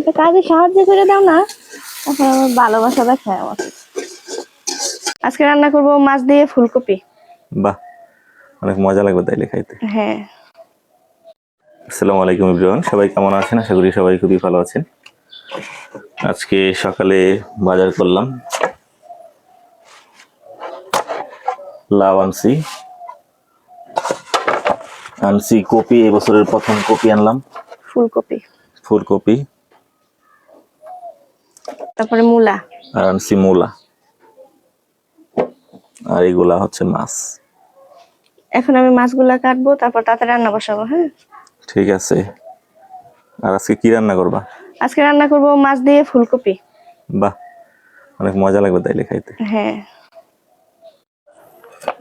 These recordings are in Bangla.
একটা কাজে সাহায্য করে দাও না তখন আমার ভালোবাসা দেখায় আমাকে আজকে রান্না করব মাছ দিয়ে ফুলকপি। বাহ অনেক মজা লাগবে তাইলে খাইতে। হ্যাঁ। আসসালামু আলাইকুম ইব্রাহিম সবাই কেমন আছেন? আশা করি সবাই খুবই ভালো আছেন। আজকে সকালে বাজার করলাম লাউ আনছি। আনছি কপি এবছরের প্রথম কপি আনলাম। ফুলকপি। ফুলকপি। তারপরে মূলা। আর আনছি মূলা। আর এগুলা হচ্ছে মাছ। এখন আমি মাছগুলা কাটবো তারপর তাতে রান্না বসাবো হ্যাঁ? ঠিক আছে। আর আজকে কি রান্না করবা? আজকে রান্না করব মাছ দিয়ে ফুলকপি। বাহ অনেক মজা লাগবে তাইলে খাইতে। হ্যাঁ।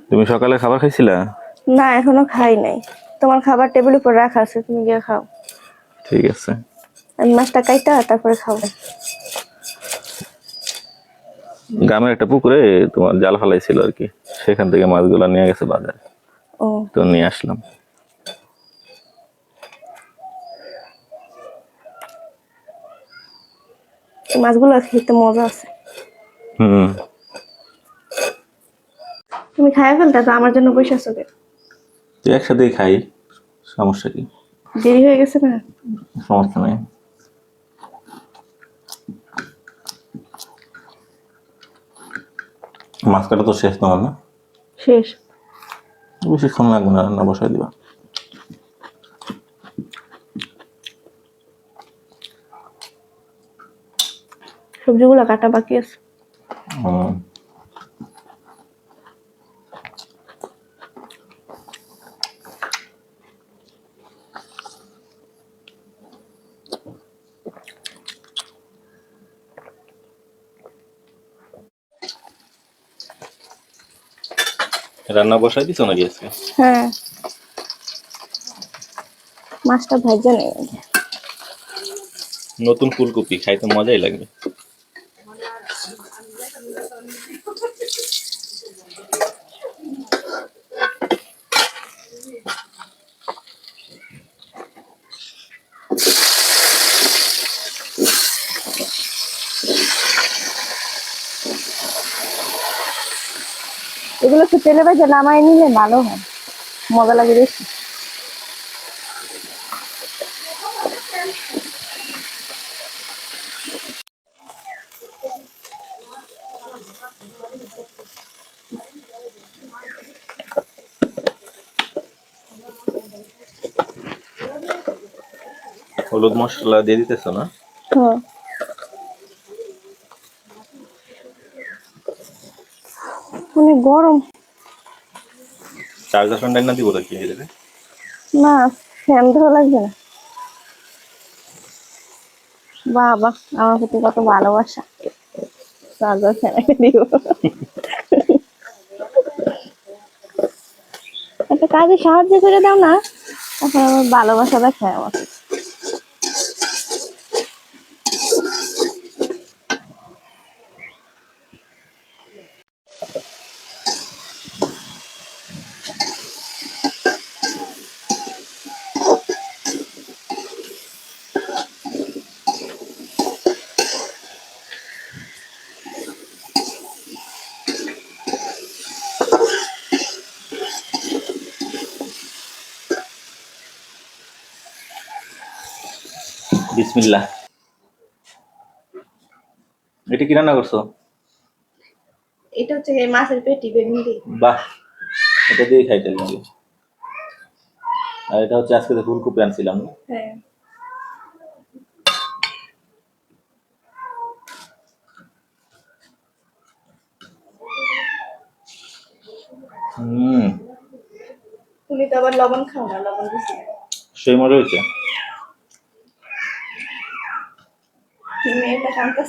তুমি সকালে খাবার খাইছিলা? না এখনও খাই নাই। তোমার খাবার টেবিল উপর রাখা আছে তুমি গিয়ে খাও। ঠিক আছে। আমি মাছটা কাইটা তারপরে খাব। গ্রামের একটা পুকুরে তোমার জাল ফালাইছিল আর কি। সেখান থেকে মাছগুলো নিয়ে গেছে বাজারে। তো নিয়ে আসলাম। মাছগুলো খেতে মজা আছে। হুম। তুমি খাই ফেলতে তো আমার জন্য বসে আছো কেন? তো একসাথেই খাই সমস্যা কি? দেরি হয়ে গেছে না? সমস্যা নাই। মাছ কাটা তো শেষ তোমার না? শেষ। বেশিক্ষণ লাগবে না রান্না বসাই দিবা। সবজিগুলো কাটা বাকি আছে। হুম। রান্না বসাই দিছো নাকি আজকে? হ্যাঁ। মাছটা ভাজা নেই। নতুন ফুলকপি খাইতে মজাই লাগবে। এগুলো একটু তেলে ভেজে নামাই নিলে ভালো হয়। মজা লাগে বেশি। হলুদ মশলা দিয়ে দিতেছো না? হ্যাঁ। অনেক গরম। চার্জার ফ্যানটা না দিব কি দেবে না ফ্যান ধরা লাগবে না। বাবা আমার প্রতি কত ভালোবাসা। চার্জার ফ্যান দিব। একটা কাজে সাহায্য করে দাও না আমার ভালোবাসা দেখায় আমাকে বিসমিল্লাহ। এটা কি রান্না করছ? এটা হচ্ছে মাছের পেটি বেগুন দিয়ে। বাহ এটা দিয়ে খাইতে লাগে আর এটা হচ্ছে আজকে তো ফুলকপি আনছিলাম না। হ্যাঁ। হুম। তুমি তো আবার লবণ খাও না লবণ দিছি। সেই মজা হয়েছে। Bilmeyi başarmak